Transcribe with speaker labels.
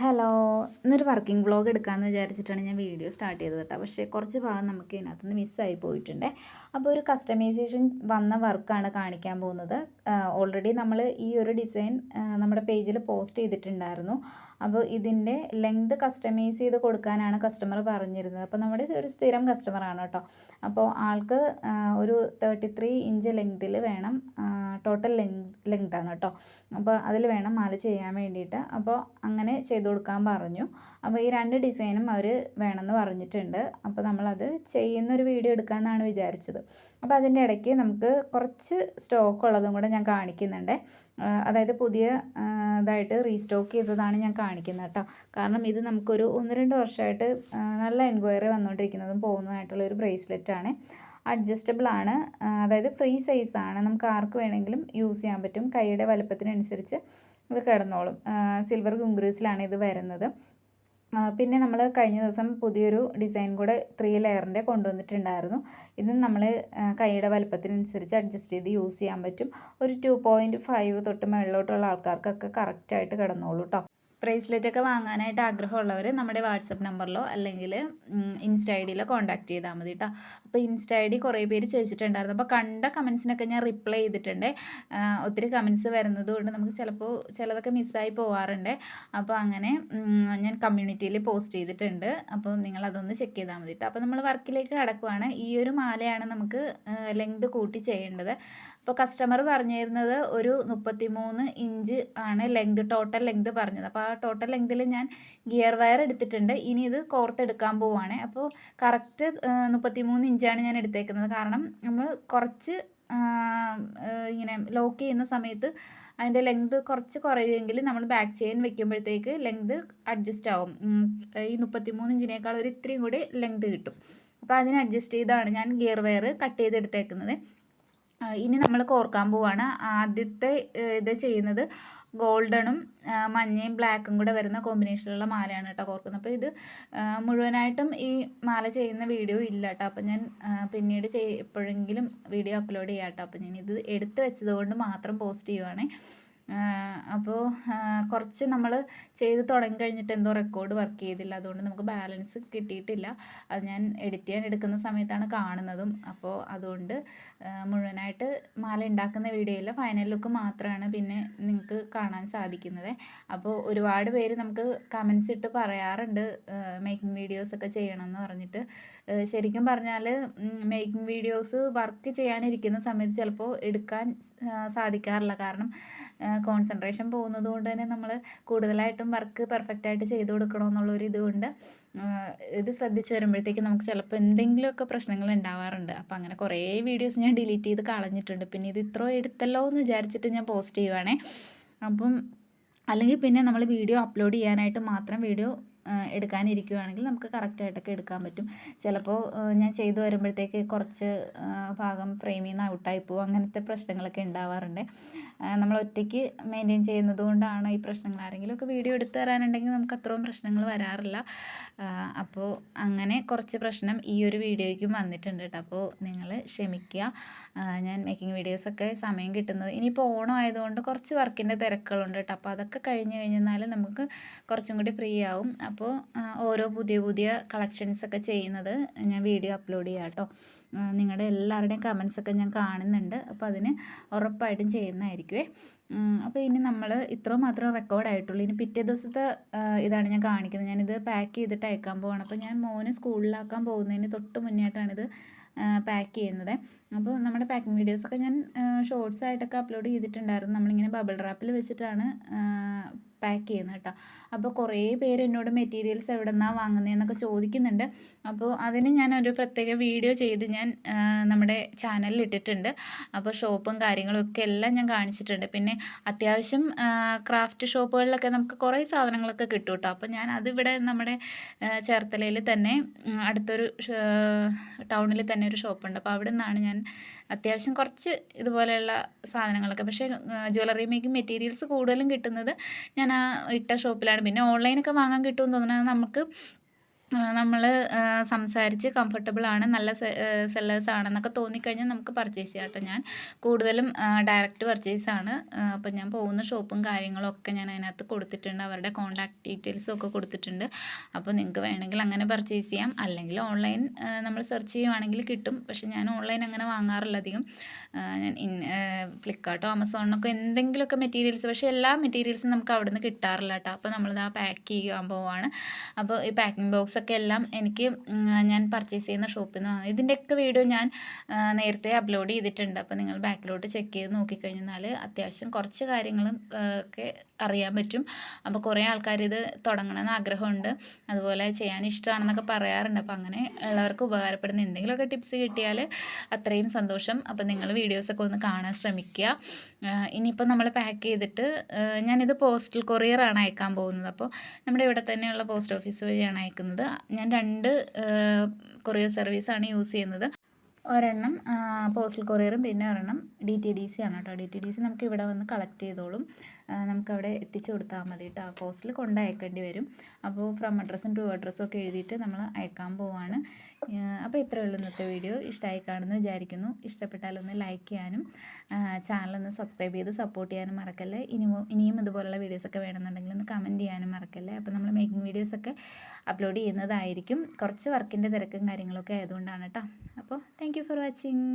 Speaker 1: Hello ഇന്നൊരു working vlog എടുക്കാമെന്ന് വിചാരിച്ചിട്ടാണ് ഞാൻ വീഡിയോ സ്റ്റാർട്ട് ചെയ്തത് കേട്ടോ. പക്ഷേ കുറച്ച് ഭാഗം നമുക്ക് ഇതിനകത്തുനിന്ന് മിസ്സായി പോയിട്ടുണ്ട്. അപ്പോൾ ഒരു കസ്റ്റമൈസേഷൻ വന്ന വർക്കാണ് കാണിക്കാൻ പോകുന്നത്. ഓൾറെഡി നമ്മൾ ഈ ഒരു ഡിസൈൻ നമ്മുടെ പേജിൽ പോസ്റ്റ് ചെയ്തിട്ടുണ്ടായിരുന്നു. അപ്പോൾ ഇതിന്റെ ലെങ്ത് കസ്റ്റമൈസ് ചെയ്ത് കൊടുക്കാനാണ് കസ്റ്റമർ പറഞ്ഞിരുന്നത്. അപ്പോൾ നമ്മുടെ ഒരു സ്ഥിരം കസ്റ്റമറാണ് കേട്ടോ. അപ്പോൾ ആൾക്ക് ഒരു തേർട്ടി ത്രീ ഇഞ്ച് ലെങ്തിൽ വേണം ടോട്ടൽ ലെങ് ആണ് കേട്ടോ. അപ്പോൾ അതിൽ വേണം മാല ചെയ്യാൻ വേണ്ടിയിട്ട്. അപ്പോൾ അങ്ങനെ ചെയ്ത് കൊടുക്കാൻ പറഞ്ഞു. അപ്പോൾ ഈ രണ്ട് ഡിസൈനും അവർ വേണമെന്ന് പറഞ്ഞിട്ടുണ്ട്. അപ്പോൾ നമ്മളത് ചെയ്യുന്നൊരു വീഡിയോ എടുക്കാമെന്നാണ് വിചാരിച്ചത്. അപ്പോൾ അതിന്റെ ഇടയ്ക്ക് നമുക്ക് കുറച്ച് സ്റ്റോക്ക് ഉള്ളതും കൂടെ ഞാൻ കാണിക്കുന്നുണ്ട്. അതായത് പുതിയ ഇതായിട്ട് റീസ്റ്റോക്ക് ചെയ്തതാണ് ഞാൻ കാണിക്കുന്നത് കേട്ടോ കാരണം ഇത് നമുക്കൊരു ഒന്ന് രണ്ട് വർഷമായിട്ട് നല്ല എൻക്വയറി വന്നുകൊണ്ടിരിക്കുന്നതും പോകുന്നതായിട്ടുള്ള ഒരു ബ്രേസ്ലെറ്റ് ആണ്. അഡ്ജസ്റ്റബിൾ ആണ്. അതായത് ഫ്രീ സൈസ് ആണ്. നമുക്ക് ആർക്ക് വേണമെങ്കിലും യൂസ് ചെയ്യാൻ പറ്റും. കൈയുടെ വലുപ്പത്തിനനുസരിച്ച് ഇത് കിടന്നോളും. സിൽവർ ഗുംഗ്രൂസിലാണ് ഇത് വരുന്നത്. പിന്നെ നമ്മൾ കഴിഞ്ഞ ദിവസം പുതിയൊരു ഡിസൈൻ കൂടെ ത്രീ ലെയറിന്റെ കൊണ്ടുവന്നിട്ടുണ്ടായിരുന്നു. ഇത് നമ്മൾ കൈയുടെ വലുപ്പത്തിനനുസരിച്ച് അഡ്ജസ്റ്റ് ചെയ്ത് യൂസ് ചെയ്യാൻ പറ്റും. ഒരു ടു പോയിന്റ് ഫൈവ് തൊട്ട് മുകളിലോട്ടുള്ള ആൾക്കാർക്കൊക്കെ കറക്റ്റായിട്ട് കിടന്നോളൂ കേട്ടോ ബ്രേസ്ലെറ്റ് ഒക്കെ വാങ്ങാനായിട്ട് ആഗ്രഹമുള്ളവർ നമ്മുടെ വാട്സപ്പ് നമ്പറിലോ അല്ലെങ്കിൽ ഇൻസ്റ്റ ഐ ഡിയിലോ കോൺടാക്ട് ചെയ്താൽ മതി കേട്ടോ അപ്പോൾ ഇൻസ്റ്റ ഐ ഡി കുറേ പേര് ചോദിച്ചിട്ടുണ്ടായിരുന്നു. അപ്പോൾ കണ്ട കമൻസിനൊക്കെ ഞാൻ റിപ്ലൈ ചെയ്തിട്ടുണ്ട്. ഒത്തിരി കമൻസ് വരുന്നത് കൊണ്ട് നമുക്ക് ചിലപ്പോൾ ചിലതൊക്കെ മിസ്സായി പോവാറുണ്ട്. അപ്പോൾ അങ്ങനെ ഞാൻ കമ്മ്യൂണിറ്റിയിൽ പോസ്റ്റ് ചെയ്തിട്ടുണ്ട്. അപ്പോൾ നിങ്ങൾ അതൊന്ന് ചെക്ക് ചെയ്താൽ മതി കേട്ടോ അപ്പോൾ നമ്മൾ വർക്കിലേക്ക് കടക്കുവാണ്. ഈ ഒരു മാലയാണ് നമുക്ക് ലെങ്ത് കൂട്ടി ചെയ്യേണ്ടത്. അപ്പോൾ കസ്റ്റമർ പറഞ്ഞിരുന്നത് ഒരു മുപ്പത്തി മൂന്ന് ഇഞ്ച് ആണ് ലെങ്ത് ടോട്ടൽ ലെങ്ത് പറഞ്ഞത്. അപ്പോൾ ആ ടോട്ടൽ ലെങ്തിൽ ഞാൻ ഗിയർ വയർ എടുത്തിട്ടുണ്ട്. ഇനി ഇത് കോർത്തെടുക്കാൻ പോവുകയാണ് അപ്പോൾ കറക്റ്റ് മുപ്പത്തി മൂന്ന് ഇഞ്ചാണ് ഞാൻ എടുത്തേക്കുന്നത്. കാരണം നമ്മൾ കുറച്ച് ഇങ്ങനെ ലോക്ക് ചെയ്യുന്ന സമയത്ത് അതിന്റെ ലെങ്ത് കുറച്ച് കുറയുമെങ്കിൽ നമ്മൾ ബാക്ക് ചെയിൻ വെക്കുമ്പോഴത്തേക്ക് ലെങ്ത് അഡ്ജസ്റ്റ് ആവും. ഈ മുപ്പത്തി മൂന്ന് ഇഞ്ചിനേക്കാൾ ഒരു ഇത്രയും കൂടി ലെങ്ത് കിട്ടും. അപ്പോൾ അതിന് അഡ്ജസ്റ്റ് ചെയ്താണ് ഞാൻ ഗിയർ വയർ കട്ട് ചെയ്തെടുത്തേക്കുന്നത്. ഇനി നമ്മൾ കോർക്കാൻ പോവാണ്. ആദ്യത്തെ ഇത് ചെയ്യുന്നത് ഗോൾഡണും മഞ്ഞയും ബ്ലാക്കും കൂടെ വരുന്ന കോമ്പിനേഷനിലുള്ള മാലയാണ് കേട്ടോ കോർക്കുന്നത്. അപ്പോൾ ഇത് മുഴുവനായിട്ടും ഈ മാല ചെയ്യുന്ന വീഡിയോ ഇല്ല കേട്ടോ അപ്പോൾ ഞാൻ പിന്നീട് ചെയ് എപ്പോഴെങ്കിലും വീഡിയോ അപ്ലോഡ് ചെയ്യാം കേട്ടോ അപ്പോൾ ഞാൻ ഇത് എടുത്ത് വെച്ചത് കൊണ്ട് മാത്രം പോസ്റ്റ് ചെയ്യുവാണേ. അപ്പോൾ കുറച്ച് നമ്മൾ ചെയ്ത് തുടങ്ങി കഴിഞ്ഞിട്ട് എന്തോ റെക്കോർഡ് വർക്ക് ചെയ്തില്ല. അതുകൊണ്ട് നമുക്ക് ബാലൻസ് കിട്ടിയിട്ടില്ല. അത് ഞാൻ എഡിറ്റ് ചെയ്യാൻ എടുക്കുന്ന സമയത്താണ് കാണുന്നതും. അപ്പോൾ അതുകൊണ്ട് മുഴുവനായിട്ട് മാല ഉണ്ടാക്കുന്ന വീഡിയോയിലെ ഫൈനൽ ലുക്ക് മാത്രമാണ് പിന്നെ നിങ്ങൾക്ക് കാണാൻ സാധിക്കുന്നത്. അപ്പോൾ ഒരുപാട് പേര് നമുക്ക് കമൻസ് ഇട്ട് പറയാറുണ്ട് മേക്കിംഗ് വീഡിയോസ് ഒക്കെ ചെയ്യണം എന്ന് പറഞ്ഞിട്ട് ശരിക്കും പറഞ്ഞാൽ മേക്കിംഗ് വീഡിയോസ് വർക്ക് ചെയ്യാനിരിക്കുന്ന സമയത്ത് ചിലപ്പോൾ എടുക്കാൻ സാധിക്കാറില്ല. കാരണം കോൺസെൻട്രേഷൻ പോകുന്നത് കൊണ്ട് തന്നെ നമ്മൾ കൂടുതലായിട്ടും വർക്ക് പെർഫെക്റ്റ് ആയിട്ട് ചെയ്തു കൊടുക്കണമെന്നുള്ളൊരു ഇതുകൊണ്ട് ഇത് ശ്രദ്ധിച്ച് വരുമ്പോഴത്തേക്ക് നമുക്ക് ചിലപ്പോൾ എന്തെങ്കിലുമൊക്കെ പ്രശ്നങ്ങൾ ഉണ്ടാവാറുണ്ട്. അപ്പോൾ അങ്ങനെ കുറേ വീഡിയോസ് ഞാൻ ഡിലീറ്റ് ചെയ്ത് കളഞ്ഞിട്ടുണ്ട്. പിന്നെ ഇത് ഇത്ര എടുത്തല്ലോ എന്ന് വിചാരിച്ചിട്ട് ഞാൻ പോസ്റ്റ് ചെയ്യുവാണേ. അപ്പം അല്ലെങ്കിൽ പിന്നെ നമ്മൾ വീഡിയോ അപ്ലോഡ് ചെയ്യാനായിട്ട് മാത്രം വീഡിയോ എടുക്കാനിരിക്കുകയാണെങ്കിൽ നമുക്ക് കറക്റ്റായിട്ടൊക്കെ എടുക്കാൻ പറ്റും. ചിലപ്പോൾ ഞാൻ ചെയ്തു വരുമ്പോഴത്തേക്ക് കുറച്ച് ഭാഗം ഫ്രെയിമിൽ നിന്ന് ഔട്ടായി പോകും. അങ്ങനത്തെ പ്രശ്നങ്ങളൊക്കെ ഉണ്ടാവാറുണ്ട്. നമ്മൾ ഒറ്റയ്ക്ക് മെയിന്റെയിൻ ചെയ്യുന്നത് കൊണ്ടാണ് ഈ പ്രശ്നങ്ങൾ. ആരെങ്കിലും ഒക്കെ വീഡിയോ എടുത്ത് തരാനുണ്ടെങ്കിൽ നമുക്ക് അത്രയും പ്രശ്നങ്ങൾ വരാറില്ല. അപ്പോൾ അങ്ങനെ കുറച്ച് പ്രശ്നം ഈ ഒരു വീഡിയോയ്ക്കും വന്നിട്ടുണ്ട് കേട്ടോ അപ്പോൾ നിങ്ങൾ ക്ഷമിക്കുക. ഞാൻ മേക്കിംഗ് വീഡിയോസൊക്കെ സമയം കിട്ടുന്നത് ഇനിയിപ്പോൾ ഓണം ആയതുകൊണ്ട് കുറച്ച് വർക്കിന്റെ തിരക്കുകളുണ്ട് കേട്ടോ അപ്പോൾ അതൊക്കെ കഴിഞ്ഞ് കഴിഞ്ഞാൽ നമുക്ക് കുറച്ചും കൂടി ഫ്രീ ആവും. അപ്പോൾ ഓരോ പുതിയ പുതിയ കളക്ഷൻസ് ഒക്കെ ചെയ്യുന്നത് ഞാൻ വീഡിയോ അപ്ലോഡ് ചെയ്യാം കേട്ടോ. നിങ്ങളുടെ എല്ലാവരുടെയും കമൻസൊക്കെ ഞാൻ കാണുന്നുണ്ട്. അപ്പോൾ അതിന് ഉറപ്പായിട്ടും ചെയ്യുന്നതായിരിക്കുമേ അപ്പോൾ ഇനി നമ്മൾ ഇത്ര മാത്രം റെക്കോർഡ് ആയിട്ടുള്ളൂ. ഇനി പിറ്റേ ദിവസത്തെ ഇതാണ് ഞാൻ കാണിക്കുന്നത്. ഞാനിത് പാക്ക് ചെയ്തിട്ട് അയക്കാൻ പോവാണ്. അപ്പോൾ ഞാൻ മോന് സ്കൂളിലാക്കാൻ പോകുന്നതിന് തൊട്ട് മുന്നേട്ടാണിത് പാക്ക് ചെയ്യുന്നത്. അപ്പോൾ നമ്മുടെ പാക്കിംഗ് വീഡിയോസൊക്കെ ഞാൻ ഷോർട്സ് ആയിട്ടൊക്കെ അപ്ലോഡ് ചെയ്തിട്ടുണ്ടായിരുന്നു. നമ്മളിങ്ങനെ ബബിൾ റാപ്പിൽ വെച്ചിട്ടാണ് പാക്ക് ചെയ്യുന്നത് കേട്ടോ. അപ്പോൾ കുറേ പേര് എന്നോട് മെറ്റീരിയൽസ് എവിടെ നിന്നാണ് വാങ്ങുന്നതെന്നൊക്കെ ചോദിക്കുന്നുണ്ട്. അപ്പോൾ അതിന് ഞാൻ ഒരു പ്രത്യേക വീഡിയോ ചെയ്ത് ഞാൻ നമ്മുടെ ചാനലിൽ ഇട്ടിട്ടുണ്ട്. അപ്പോൾ ഷോപ്പും കാര്യങ്ങളും ഒക്കെ എല്ലാം ഞാൻ കാണിച്ചിട്ടുണ്ട്. പിന്നെ അത്യാവശ്യം ക്രാഫ്റ്റ് ഷോപ്പുകളിലൊക്കെ നമുക്ക് കുറേ സാധനങ്ങളൊക്കെ കിട്ടും കേട്ടോ. അപ്പോൾ ഞാൻ അതിവിടെ നമ്മുടെ ചേർത്തലയിൽ തന്നെ അടുത്തൊരു ടൗണിൽ തന്നെ ഒരു ഷോപ്പുണ്ട് അപ്പോൾ അവിടെ നിന്നാണ് ഞാൻ അത്യാവശ്യം കുറച്ച് ഇതുപോലെയുള്ള സാധനങ്ങളൊക്കെ. പക്ഷേ ജ്വല്ലറി മേക്കിംഗ് മെറ്റീരിയൽസ് കൂടുതലും കിട്ടുന്നത് ഞാൻ ആ ഇട്ട ഷോപ്പിലാണ് പിന്നെ ഓൺലൈനൊക്കെ വാങ്ങാൻ കിട്ടുമെന്ന് തോന്നുന്നത് നമുക്ക് നമ്മൾ സംസാരിച്ച് കംഫർട്ടബിൾ ആണ് നല്ല സെല്ലേഴ്സ് ആണെന്നൊക്കെ തോന്നിക്കഴിഞ്ഞാൽ നമുക്ക് പർച്ചേസ് ചെയ്യാം കേട്ടോ ഞാൻ. കൂടുതലും ഡയറക്റ്റ് പർച്ചേസ് ആണ്. അപ്പോൾ ഞാൻ പോകുന്ന ഷോപ്പും കാര്യങ്ങളും ഒക്കെ ഞാൻ അതിനകത്ത് കൊടുത്തിട്ടുണ്ട്. അവരുടെ കോൺടാക്ട് ഡീറ്റെയിൽസും ഒക്കെ കൊടുത്തിട്ടുണ്ട്. അപ്പോൾ നിങ്ങൾക്ക് വേണമെങ്കിൽ അങ്ങനെ പർച്ചേസ് ചെയ്യാം. അല്ലെങ്കിൽ ഓൺലൈൻ നമ്മൾ സെർച്ച് ചെയ്യുവാണെങ്കിൽ കിട്ടും. പക്ഷെ ഞാൻ ഓൺലൈൻ അങ്ങനെ വാങ്ങാറില്ല അധികം. ഞാൻ ഫ്ലിപ്കാർട്ടോ ആമസോണിനൊക്കെ എന്തെങ്കിലുമൊക്കെ മെറ്റീരിയൽസ് പക്ഷേ എല്ലാ മെറ്റീരിയൽസും നമുക്ക് അവിടെ നിന്ന് കിട്ടാറില്ല കേട്ടോ. അപ്പോൾ നമ്മളിത് ആ പാക്ക് ചെയ്യാൻ പോവാണ്. അപ്പോൾ ഈ പാക്കിംഗ് ബോക്സ് ഒക്കെ എല്ലാം എനിക്ക് ഞാൻ പർച്ചേസ് ചെയ്യുന്ന ഷോപ്പിൽ നിന്ന് വാങ്ങി. ഇതിന്റെയൊക്കെ വീഡിയോ ഞാൻ നേരത്തെ അപ്ലോഡ് ചെയ്തിട്ടുണ്ട്. അപ്പോൾ നിങ്ങൾ ബാക്കിലോട്ട് ചെക്ക് ചെയ്ത് നോക്കിക്കഴിഞ്ഞാൽ അത്യാവശ്യം കുറച്ച് കാര്യങ്ങളും ഒക്കെ അറിയാൻ പറ്റും. അപ്പോൾ കുറേ ആൾക്കാർ ഇത് തുടങ്ങണമെന്ന് ആഗ്രഹമുണ്ട്. അതുപോലെ ചെയ്യാൻ ഇഷ്ടമാണെന്നൊക്കെ പറയാറുണ്ട്. അപ്പോൾ അങ്ങനെ ഉള്ളവർക്ക് ഉപകാരപ്പെടുന്ന എന്തെങ്കിലുമൊക്കെ ടിപ്സ് കിട്ടിയാൽ അത്രയും സന്തോഷം. അപ്പോൾ നിങ്ങൾ വീഡിയോസൊക്കെ ഒന്ന് കാണാൻ ശ്രമിക്കുക. ഇനിയിപ്പോൾ നമ്മൾ പാക്ക് ചെയ്തിട്ട് ഞാനിത് പോസ്റ്റൽ കൊറിയറാണ് അയക്കാൻ പോകുന്നത്. അപ്പോൾ നമ്മുടെ ഇവിടെ തന്നെയുള്ള പോസ്റ്റ് ഓഫീസ് വഴിയാണ് അയക്കുന്നത്. ഞാൻ രണ്ട് കൊറിയർ സർവീസാണ് യൂസ് ചെയ്യുന്നത്. ഒരെണ്ണം പോസ്റ്റൽ കൊറിയറും പിന്നെ ഒരെണ്ണം ഡി ടി ഡി സി ആണ് കേട്ടോ. ഡി ടി ഡി സി നമുക്ക് ഇവിടെ വന്ന് കളക്ട് ചെയ്തോളും. നമുക്കവിടെ എത്തിച്ചു കൊടുത്താൽ മതി കേട്ടോ പോസ്റ്റിൽ കൊണ്ട് അയക്കേണ്ടി വരും. അപ്പോൾ ഫ്രം അഡ്രസ്സും ടു അഡ്രസ്സും ഒക്കെ എഴുതിയിട്ട് നമ്മൾ അയക്കാൻ പോവാണ്. അപ്പോൾ ഇത്രയേ ഉള്ളൂ ഇന്നത്തെ വീഡിയോ. ഇഷ്ടമായി കാണുന്നു വിചാരിക്കുന്നു. ഇഷ്ടപ്പെട്ടാലൊന്ന് ലൈക്ക് ചെയ്യാനും ചാനലൊന്ന് സബ്സ്ക്രൈബ് ചെയ്ത് സപ്പോർട്ട് ചെയ്യാനും മറക്കല്ലേ. ഇനിയും ഇനിയും ഇതുപോലുള്ള വീഡിയോസൊക്കെ വേണമെന്നുണ്ടെങ്കിൽ ഒന്ന് കമന്റ് ചെയ്യാനും മറക്കല്ലേ. അപ്പോൾ നമ്മൾ മേക്കിംഗ് വീഡിയോസൊക്കെ അപ്ലോഡ് ചെയ്യുന്നതായിരിക്കും. കുറച്ച് വർക്കിന്റെ തിരക്കും കാര്യങ്ങളൊക്കെ ആയതുകൊണ്ടാണ് കേട്ടോ അപ്പോൾ താങ്ക് ഫോർ വാച്ചിങ്